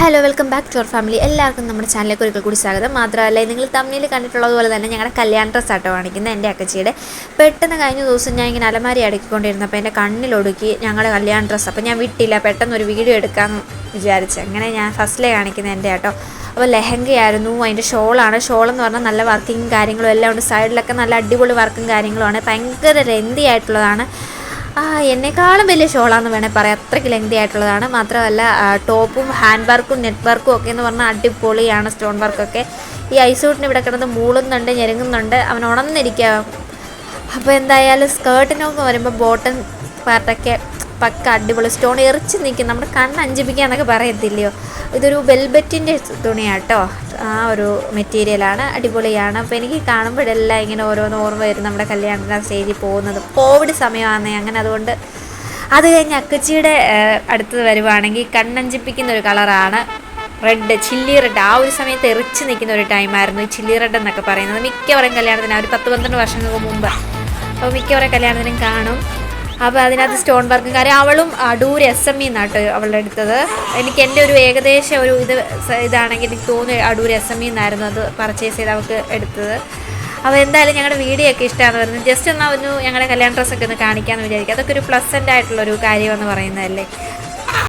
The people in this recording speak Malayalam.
Hello welcome back to our family എല്ലാവർക്കും നമ്മുടെ ചാനലിലേക്ക് ഒരിക്കൽ കൂടി സ്വാഗതം. മാത്രമല്ല നിങ്ങൾ തമ്മിൽ കണ്ടിട്ടുള്ളതുപോലെ തന്നെ ഞങ്ങളുടെ കല്യാണ ഡ്രസ് ആട്ടോ കാണിക്കുന്നത് എന്റെ അക്കച്ചിയുടെ. പെട്ടെന്ന് കഴിഞ്ഞ ദിവസം ഞാൻ ഇങ്ങനെ അലമാരി അടുക്കിക്കൊണ്ടിരുന്നപ്പോൾ എന്റെ കണ്ണിലൊടുക്കി ഞങ്ങളുടെ കല്യാണ ഡ്രസ്സ് അപ്പോൾ ഞാൻ വിട്ടില്ല പെട്ടെന്ന് ഒരു വീഡിയോ എടുക്കാമെന്ന് വിചാരിച്ചു. അങ്ങനെ ഞാൻ ഫസ്റ്റിലേ കാണിക്കുന്ന എന്റെ ആട്ടോ. അപ്പോൾ ലെഹങ്കയായിരുന്നു അതിന്റെ ഷോളാണ്. ഷോൾ എന്ന് പറഞ്ഞാൽ നല്ല വർക്കിങ്ങും കാര്യങ്ങളും എല്ലാം ഉണ്ട്. സൈഡിലൊക്കെ നല്ല അടിപൊളി വർക്കും കാര്യങ്ങളുമാണ് ഭയങ്കര ലെന്തി ആയിട്ടുള്ളതാണ്. എന്നെക്കാളും വലിയ ഷോളാന്ന് വേണേൽ പറയാം. അത്രയ്ക്ക് ലെങ്തി ആയിട്ടുള്ളതാണ്. മാത്രമല്ല ടോപ്പും ഹാൻഡ് വർക്കും നെറ്റ് വർക്കും ഒക്കെ എന്ന് പറഞ്ഞാൽ അടിപൊളിയാണ് സ്റ്റോൺ വർക്കൊക്കെ ഈ ഐസൂട്ടിന് ഇവിടെ കിടന്ന് മൂളുന്നുണ്ട് ഞെരുങ്ങുന്നുണ്ട്. അവൻ ഉണർന്നിരിക്കുക അപ്പോൾ എന്തായാലും സ്കേർട്ടിനൊക്കെ വരുമ്പോൾ ബോട്ടം പാർട്ടൊക്കെ പക്ക അടിപൊളി സ്റ്റോൺ എറിച്ച് നിൽക്കും നമ്മുടെ കണ്ണ് അഞ്ചിപ്പിക്കുക എന്നൊക്കെ പറയത്തില്ലയോ? ഇതൊരു വെൽബറ്റിന്റെ തുണിയാട്ടോ. ആ ഒരു മെറ്റീരിയലാണ് അടിപൊളിയാണ്. അപ്പോൾ എനിക്ക് കാണുമ്പോഴെല്ലാം ഇങ്ങനെ ഓരോന്ന് ഓർമ്മ വരും നമ്മുടെ കല്യാണത്തിന് സ്റ്റേജിൽ പോകുന്നത്. കോവിഡ് സമയമാണ് അങ്ങനെ അതുകൊണ്ട് അത് കഴിഞ്ഞ് അക്കച്ചിയുടെ അടുത്ത് വരുവാണെങ്കിൽ കണ്ണഞ്ചിപ്പിക്കുന്ന ഒരു കളറാണ് റെഡ് ചില്ലി റെഡ് ആ ഒരു സമയത്ത് എറിച്ച് നിൽക്കുന്ന ഒരു ടൈമായിരുന്നു ഈ ചില്ലി റെഡ് എന്നൊക്കെ പറയുന്നത്. മിക്കവരും കല്യാണത്തിന് ആ ഒരു പത്ത് പന്ത്രണ്ട് വർഷങ്ങൾക്ക് മുമ്പ്. അപ്പോൾ മിക്കവാറും കല്യാണത്തിനും കാണും. അപ്പോൾ അതിനകത്ത് സ്റ്റോൺ വർക്കും കാര്യം. അവളും അടൂർ എസ് എം ഇ അവളുടെ എടുത്തത് എനിക്ക് എന്റെ ഒരു ഏകദേശം ഒരു ഇത് ഇതാണെങ്കിൽ എനിക്ക് തോന്നുന്നു അടൂർ എസ് എം ഇ അത് പർച്ചേസ് ചെയ്ത് അവൾക്ക് എടുത്തത്. അപ്പോൾ എന്തായാലും ഞങ്ങളുടെ വീഡിയോ ഒക്കെ ഇഷ്ടമാണെന്ന് വരുന്നത് ജസ്റ്റ് ഒന്ന് ഒന്ന് ഞങ്ങളുടെ കല്യാണ ഡ്രസ്സൊക്കെ ഒന്ന് കാണിക്കാമെന്ന് വിചാരിക്കുക. അതൊക്കെ ഒരു പ്ലസന്റ് ആയിട്ടുള്ളൊരു കാര്യമെന്ന് പറയുന്നതല്ലേ?